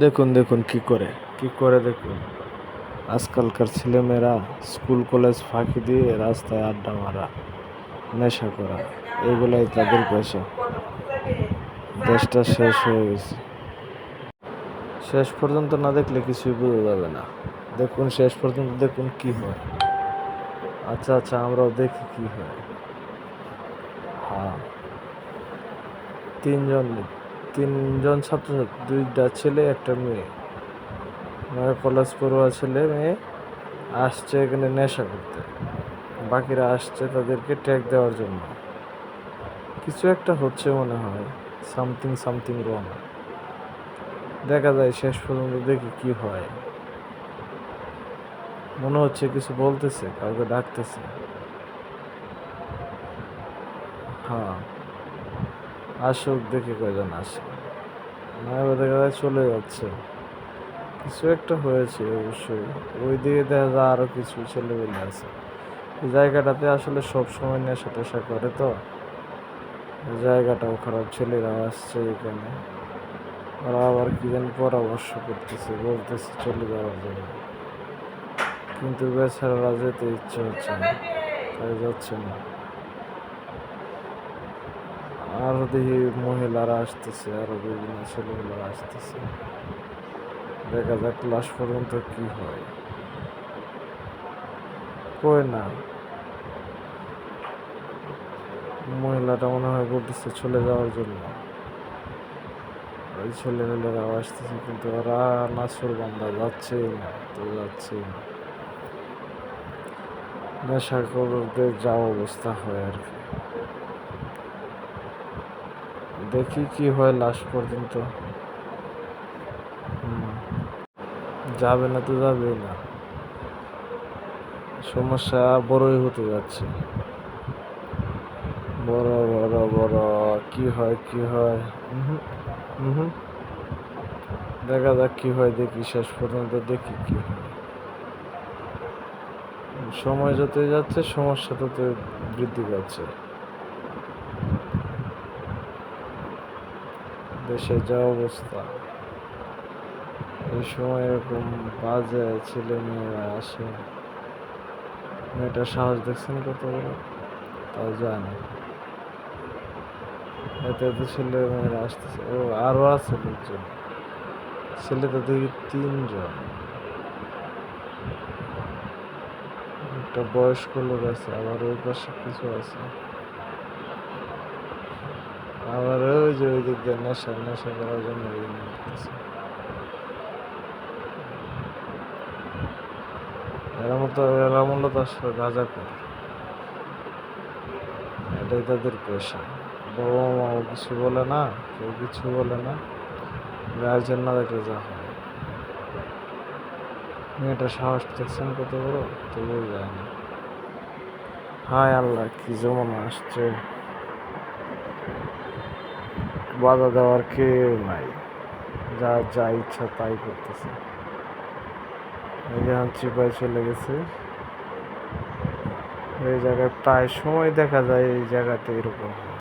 দেখুন দেখুন কি করে কি করে দেখুন। আজকালকার ছেলেমেয়েরা স্কুল, কলেজ ফাঁকি দিয়ে রাস্তায় আড্ডা মারা, নেশা করা, এগুলাই তাদের পেশা। দেশটা শেষ হয়ে গেছে। শেষ পর্যন্ত না দেখলে কিছুই বোঝা যাবে না। দেখুন, শেষ পর্যন্ত দেখুন কি হয়। আচ্ছা আচ্ছা আমরাও দেখি কি হয়। হ্যাঁ। তিনজন তিনজন ছাত্রছাত্রী দুইটা ছেলে, একটা মেয়ে। মানে কলেজ পড়ুয়া ছেলে, মেয়ে আসছে এখানে নেশা করতে। বাকিরা আসছে তাদেরকে ট্যাগ দেওয়ার জন্য। কিছু একটা হচ্ছে মনে হয়। সামথিং সামথিং রং দেখা যায় শেষ পর্যন্ত দেখি কি হয়। মনে হচ্ছে কিছু বলতেছে, কাউকে ডাকতেছে। হ্যাঁ। আসুক, দেখে কয়জন আসে। না দেখা যায় চলে যাচ্ছে। কিছু একটা হয়েছে অবশ্যই। ওই দিকে দেখা যায় আরও কিছু ছেলেবেলে আছে। জায়গাটাতে আসলে সব সময় নেশা টেশা করে তো। জায়গাটাও খারাপ ছেলেরা আসছে এখানে। ওরা আবার কি জানি পরামর্শ করতেছে, বলতেছে চলে যাওয়ার জন্য। কিন্তু বেচারারা যেতে ইচ্ছে হচ্ছে না, তাই যাচ্ছে না। আরও দেখি মহিলারা আসতেছে আরও বিভিন্ন ছেলেগুলোরা আসতেছে। দেখা যাক লাস্ট পর্যন্ত কি হয়। কই না। মহিলাটা মনে হয় বলতেছে চলে যাওয়ার জন্য। ওই ছেলেমেয়েরাও আসতেছে কিন্তু ওরা নাচুর বান্দা, যাচ্ছেই না, তো যাচ্ছেই না। নেশাখোরদের যা অবস্থা হয় আর কি। দেখি কি হয় লাস্ট পর্যন্ত। হুম। যাবে না তো যাবে না। সমস্যা বড়ই হতে যাচ্ছে। বড় বড় বড়, কি হয় কি হয়? উহুম। দেখা যাক কি হয়, দেখি শেষ পর্যন্ত দেখি কি হয়। সময় যতই যাচ্ছে, সমস্যা তত বৃদ্ধি পাচ্ছে। দেশের যা অবস্থা। এই সময় এরকম বাজে ছেলে মেয়েরা আসে। মেয়েটার সাহস দেখছেন কত তাও যায় না। এত এত ছেলে মেয়েরা আসতেছে। ও আরও আছে লোকজন। ছেলে তো দেখি তিনজন। একটা বয়স্ক লোক আছে, আবার ওই পাশে কিছু আছে। আবার ওই যে ওই দিক দিয়ে নেশা নেশা করার জন্য ওই করতেছে। এরা মতো, এরা মূলত আসলে রাজা করে। এটাই তাদের পেশা। বাবা মাও কিছু বলে না, কেউ কিছু বলে না। গার্জেন না দেখলে যা হয়। মেয়েটা সাহস দেখছেন কত বড়? তবুও যায় না। হায় আল্লাহ, কি যেমন আসছে। বাধা দেওয়ার কেউ নাই। যা যা ইচ্ছা তাই করতেছে। এই চলে গেছে। এই জায়গায় প্রায় সময় দেখা যায় এই জায়গাতে এরকম।